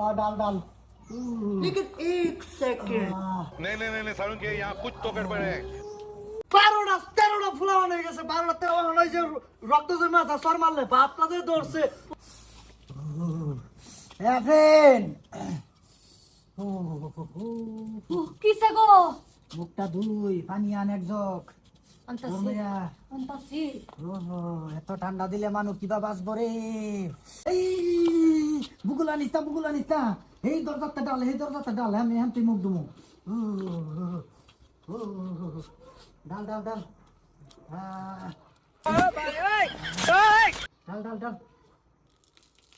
हाँ डाल डाल लेकिन एक सेकंड हाँ। नहीं नहीं नहीं नहीं सारुण के यहाँ कुछ तो गड़बड़ है বারোটা তেরোটা ফুলাওয়ান হয়ে গেছে বারোটা তেরোটা হয়ে যে রক্ত জমে আছে সর মারলে বাপটা যে দৌড়ছে এখন কিসে গো মুখটা ধুই পানি আন এক জগ আনতাছি বর্ময়া আনতাছি ওহো, এত ঠান্ডা দিলে মানুষ কিবা বাঁচবো রে এই বুকুলা নিস্তা বুকুলা নিস্তা এই দরজাতে ডাল এই দরজাতে ডাল আমি এখন তুই মুখ দুমু ডাল ডাল ডাল। ডাল ডাল ডাল।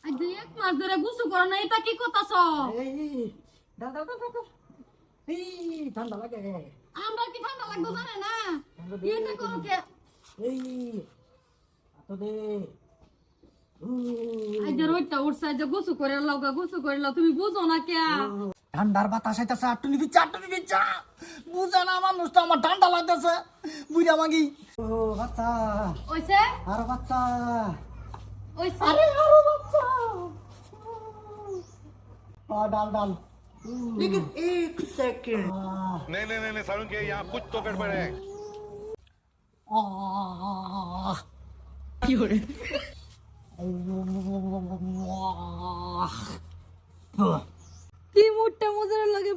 আজ এক মাস ধরে গুছু করো না এটা কি কথাছ এই ডাল ডাল ডাল ডাল, ডাল। এই ঠান্ডা লাগে। আমরা কি ঠান্ডা লাগতো জানে না? এটা করো কে? এই এত দে। ও, আজ যে রোদটা উঠছে আজ যে গুছু করে লাও গুছু করে লাও তুমি বুঝো না কে ঠান্ডার বাতাস আইতাছে আটটু নিবি চারটু নিবি চা বুঝে না মানুষটা আমার ঠান্ডা লাগতেছে বুঝা মাগি ও বাচ্চা ওইছে আরো বাচ্চা ওইছে আরে আরো বাচ্চা ও ডাল ডাল लेकिन एक सेकंड আহ, नहीं नहीं नहीं नहीं सारुण के यहाँ कुछ तो गड़बड़ है আহ, কি হরে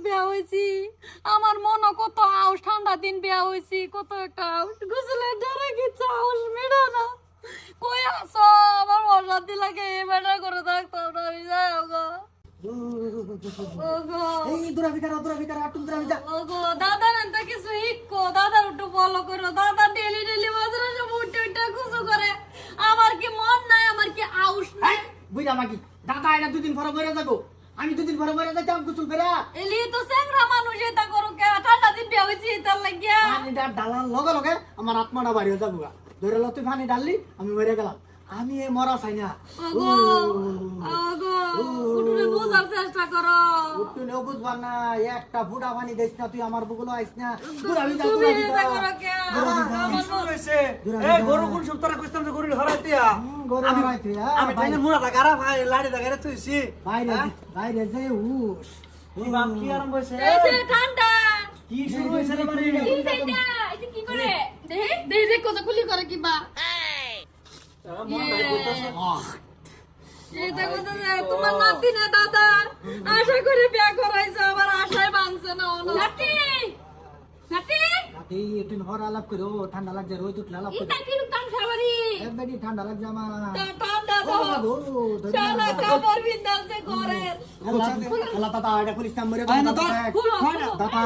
বিয়া হইছি আমার মন কত আউস ঠান্ডা দিন বিয়া হইছি কত একটা আউস ডরে কি চাউস মেডা না। কই আসো আমার মশান্তি লাগে এই বেটা করে থাকতাম না আমি যাই গো। ওগো। এই দূরা ভিকারা দূরা ভিকারা আটটু দূরা ভিকারা ওগো দাদা নান্তা কিছু হিক্কো। দাদার একটু ফলো করো। দাদা ডেলি ডেলি মাঝে মাঝে উঠে উঠে খুশু করে। আমার কি মন নাই আমার কি আউস নাই? বুঝা মাগি। দাদা এটা দুদিন পরে মরে যাব। আমি দুদিন পরে মরে যাইতাম গোসল করে এলি তো সেংরা মানুষ এটা করো কে? ঠান্ডা দিন বিয়া হইছি তার লাগিয়া। পানিটা ডালার লগে লগে আমার আত্মাটা বাড়ি হয়ে যাব। ধরে লো তুই পানি ডাললি আমি মরে গেলাম। আমি এ মরা চাই না ওগো ওগো উঠুরে বুঝার চেষ্টা করো। তুই নেও বুঝবার না একটা ফুটা পানি দিস না তুই আমার বুকুলো আইস না। করো কে? এই গরু কোন কইতাম যে গরু হরাইতিয়া গরু হ্যাঁ, আমি মুড়া দাগারা ভাই লাড়ি দাগারে তুইছি বাইরে হ্যাঁ? বাইরে যে উস কি বাপ কি আরম্ভ হয়েছে? এই যে ঠান্ডা। কি শুরু হয়েছে রে বাড়ি? কি সেইটা এটা কি করে? দেহে দেহে দেহে খুলি করে কিবা এটা কথা যে তোমার নাতি না দাদা? আশা করে বিয়া করাইছে আবার আশায় ভাঙছে না অন নাতি! নাতি! রাতে একটু হর আলাপ করো ঠান্ডা লাগছে রোজ উঠলে আলাপ করো। কি কাম খাবারি একবারই ঠান্ডা লাগছে আমার। ঠান্ডা তো। বাবা গো, ধরে না। শালা কাপড় বিন্দাছে ঘরের। আল্লাহ আল্লাহ দাদা এটা করিস না মরে দাদা ধর। দেখ। খুলো। খুলো দাদা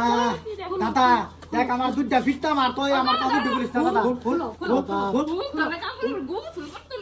দাদা দেখ আমার দুধটা মার তুই আমার কাছে ডুবলিস না দাদা। খুলো খুলো খুল। তবে কাপড় গো তুই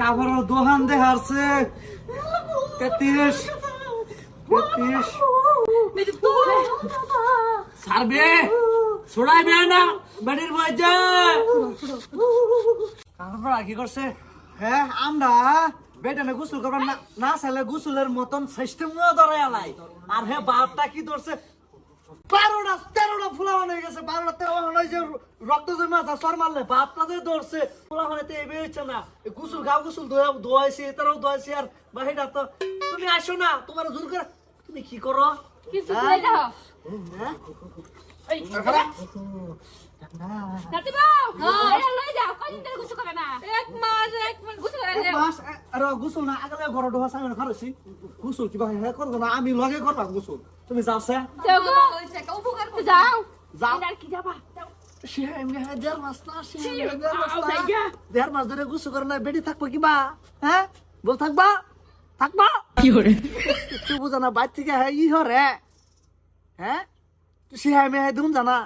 কাপড়ের দোকান দেখাচ্ছে। তেত্রিশ তেত্রিশ। সারবে, ছড়াইবে না, বাড়ির মধ্যে। কাপড় কি করছে? হ্যাঁ আমরা বেটানে গোসল করবার না না চাইলে গোসলের মতন সিস্টেম ধরে আলাই আর হ্যাঁ বাপটা কি ধরছে? বারোটা তেরোটা ফুলাওয়ান হয়ে গেছে বারোটা তেরোটা হয়ে যে রক্ত জমে আছে সর মারলে বাপটা যে দৌড়ছে ফুলাওয়ানে তো এবে হচ্ছে না। গুসুল গাও গুসুল ধোয়া ধোয়াইছি এটারও ধোয়াইছি আর বাহিরা তো তুমি আসো না তোমার জোর করে তুমি কি করো? কিছু করে দাও। হ্যাঁ? এই নাতি বাও হ্যাঁ? লই যাও কদিন ধরে গুছু করে না? এক মাস এক মাস গুছু করে না বাস আর গুসুল না আগলে ঘর ঢোয়া সামনে খরচি গুসুল কিবা হ্যাঁ করব না আমি লগে করবা গুসুল। তুমি যাও সে যাও। যাও। কি যাবা? দেড় মাস ধরে গুসু করে না বেডি থাকব কিবা? হ্যাঁ বল থাকবা? থাকবা? কি হরে? কিছু বুঝা না বাইর থেকে হ্যাঁ ই হরে। হ্যাঁ সে হ্যাঁ মেয়ে জানা।